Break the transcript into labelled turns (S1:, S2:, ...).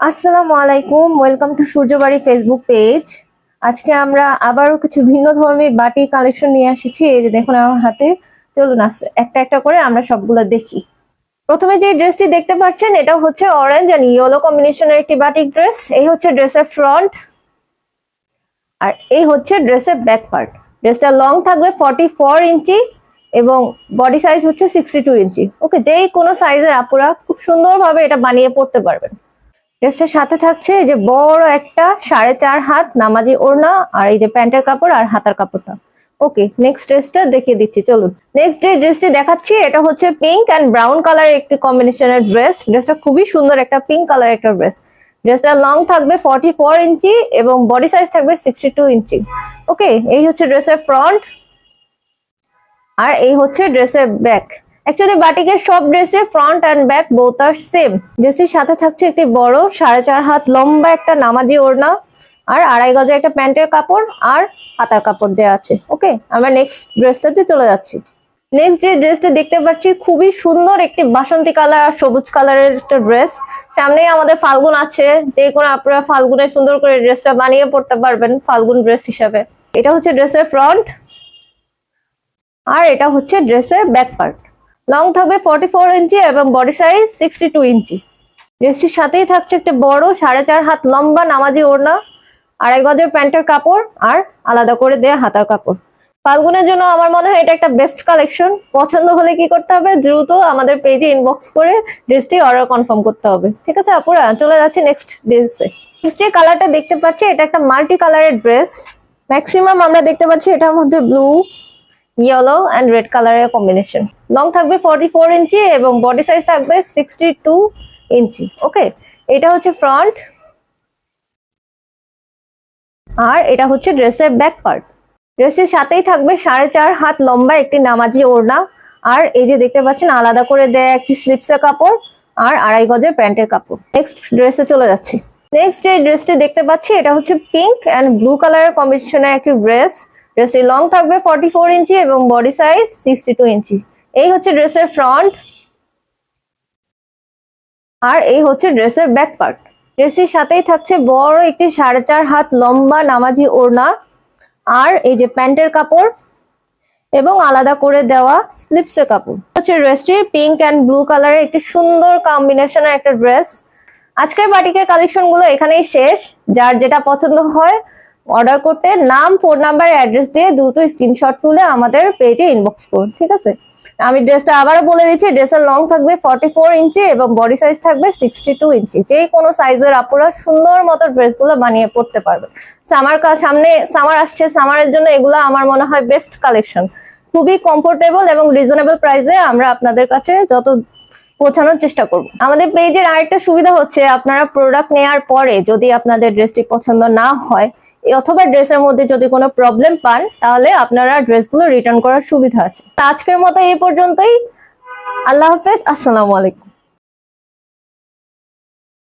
S1: আসসালামু আলাইকুম welcome to Suryabari Facebook page আজকে আমরা আবারও কিছু ভিন্ন ধর্মী বাটি কালেকশন নিয়ে এসেছি এই যে দেখুন আমার হাতে। চলুন একটা একটা করে আমরা সবগুলো দেখি। প্রথমে যে ড্রেসটি দেখতে পাচ্ছেন, এটা হচ্ছে অরেঞ্জ অ্যান্ড ইয়েলো কম্বিনেশনের একটি বাটিক ড্রেস এই হচ্ছে ড্রেসের ফ্রন্ট আর এই হচ্ছে ড্রেসের ব্যাক পার্ট ড্রেসটা লং থাকবে ফর্টি ফোর ইঞ্চি এবং বডি সাইজ হচ্ছে সিক্সটি টু ইঞ্চি ওকে যেই কোনো সাইজের আপুরা খুব সুন্দরভাবে এটা বানিয়ে পড়তে পারবেন। ড্রেসটার সাথে থাকছে এই যে বড় একটা সাড়ে চার হাত নামাজি ওড়না আর এই যে প্যান্টের কাপড় আর হাতার কাপড়টা। ওকে নেক্সট ড্রেসটা দেখিয়ে দিচ্ছি, চলুন। নেক্সট যে ড্রেসটি দেখাচ্ছি, এটা হচ্ছে পিঙ্ক অ্যান্ড ব্রাউন কালারের একটি কম্বিনেশনের ড্রেস ড্রেসটা খুবই সুন্দর একটা পিঙ্ক কালার একটা ড্রেস ড্রেসটা লং থাকবে ফর্টি ফোর ইঞ্চি এবং বডি সাইজ থাকবে সিক্সটি টু ইঞ্চি। ওকে এই হচ্ছে ড্রেসের ফ্রন্ট আর এই হচ্ছে ড্রেসের ব্যাক অ্যাকচুয়ালি বাটিকের সব ড্রেসের ফ্রন্ট অ্যান্ড ব্যাক বোথ আর সেম ড্রেসটির সাথে থাকছে একটি বড় সাড়ে চার হাত লম্বা একটা নামাজি ওড়না আর আড়াই গজের একটা প্যান্টের কাপড় আর হাতার কাপড় দেওয়া আছে। ওকে আমরা নেক্সট ড্রেসটাতে চলে যাচ্ছি। নেক্সট যে ড্রেসটা দেখতে পাচ্ছি, খুবই সুন্দর একটি বাসন্তী কালার আর সবুজ কালারের একটা ড্রেস সামনেই আমাদের ফাল্গুন আছে, যে কোনো আপনারা ফাল্গুনে সুন্দর করে ড্রেসটা বানিয়ে পড়তে পারবেন ফাল্গুন ড্রেস হিসাবে। এটা হচ্ছে ড্রেসের ফ্রন্ট আর এটা হচ্ছে ড্রেসের ব্যাক পার্ট লং থাকবে ফর্টি ফোর ইঞ্চি এবং body size sixty two inch ড্রেসটির সাথেই থাকছে একটা বড় সাড়ে চার হাত লম্বা নামাজি ওড়না, আড়াই গজের প্যান্টের কাপড় আর আলাদা করে দেয়া হাতার কাপড়। ফাল্গুনের জন্য আমার মনে হয় এটা একটা বেস্ট কালেকশন পছন্দ হলে কি করতে হবে? দ্রুত আমাদের পেজে ইনবক্স করে ড্রেসটি অর্ডার কনফার্ম করতে হবে। ঠিক আছে, আপুরা, চলে যাচ্ছি নেক্সট ড্রেসে যে কালারটা দেখতে পাচ্ছি, এটা একটা মাল্টি কালারের ড্রেস ম্যাক্সিমাম আমরা দেখতে পাচ্ছি এটার মধ্যে ব্লু ইয়েলো অ্যান্ড রেড কালারের কম্বিনেশন লং থাকবে ফর্টি ফোর ইঞ্চি এবং বডি সাইজ থাকবে সিক্সটি টু ইঞ্চি। ওকে এটা হচ্ছে ফ্রন্ট আর এটা হচ্ছে ড্রেসের ব্যাক পার্ট ড্রেসের সাথেই থাকবে সাড়ে চার হাত লম্বা একটি নামাজি ওড়না। আর এই যে দেখতে পাচ্ছেন, আলাদা করে দেয় একটি স্লিপসের কাপড় আর আড়াই গজের প্যান্টের কাপড়। নেক্সট ড্রেসে চলে যাচ্ছি। নেক্সট যে ড্রেসটি দেখতে পাচ্ছি, এটা হচ্ছে পিঙ্ক অ্যান্ড ব্লু কালারের কম্বিনেশনের একটি ড্রেস ড্রেসটি লং থাকবে ফর্টি ফোর ইঞ্চি এবং body size sixty two inch. এই হচ্ছে ড্রেসের ফ্রন্ট আর এই হচ্ছে ড্রেসের ব্যাক পার্ট ড্রেসটির সাথেই থাকছে বড় একটি সাড়ে চার হাত লম্বা নামাজি ওড়না আর এই যে প্যান্টের কাপড় এবং আলাদা করে দেওয়া স্লিপসের কাপড়। হচ্ছে ড্রেসটি পিঙ্ক অ্যান্ড ব্লু কালারের একটি সুন্দর কম্বিনেশনের একটা ড্রেস আজকের বাটিকের কালেকশনগুলো এখানেই শেষ। যার যেটা পছন্দ হয় অর্ডার করতে নাম, ফোন নাম্বার, অ্যাড্রেস দিয়ে দ্রুত স্ক্রিনশট তুলে আমাদের পেজে ইনবক্স করুন, ঠিক আছে? আমি ড্রেসটা আবারও বলে দিচ্ছি, ড্রেসের লং থাকবে ফর্টি ফোর ইঞ্চি এবং বডি সাইজ থাকবে সিক্সটি টু ইঞ্চি। যে কোনো সাইজের আপুরা সুন্দর মতো ড্রেসগুলো বানিয়ে পড়তে পারবে। সামার সামনে সামার আসছে সামারের জন্য এগুলো আমার মনে হয় বেস্ট কালেকশন খুবই কমফোর্টেবল এবং রিজনেবল প্রাইসে আমরা আপনাদের কাছে যত পৌঁছানোর চেষ্টা করব। আমাদের পেজের আরেকটা সুবিধা হচ্ছে, আপনারা প্রোডাক্ট নেওয়ার পরে যদি আপনাদের ড্রেসটি পছন্দ না হয় অথবা ড্রেসের মধ্যে যদি কোনো প্রবলেম পান, তাহলে আপনারা ড্রেসগুলো রিটার্ন করার সুবিধা আছে। আজকের মতো এই পর্যন্তই। আল্লাহ হাফেজ, আসসালামু আলাইকুম।